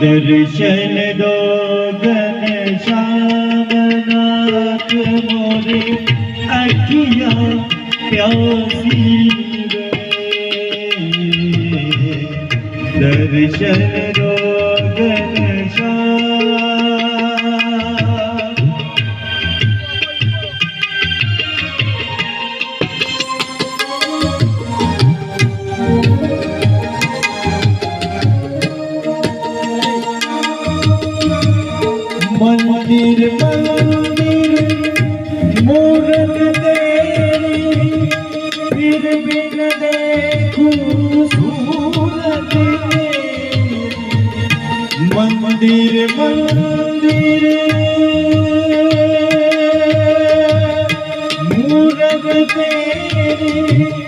दर्शन दो घनश्यामनाथ मोरे अखिया प्यासी रे दर्शन दो मंदिर मंदिर मूरत तेरी फिर बिन देखूँ सूरत मंदिर मंदिर मूरत तेरी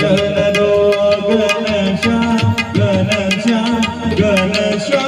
Ganesha, Ganesha, Ganesha, Ganesha.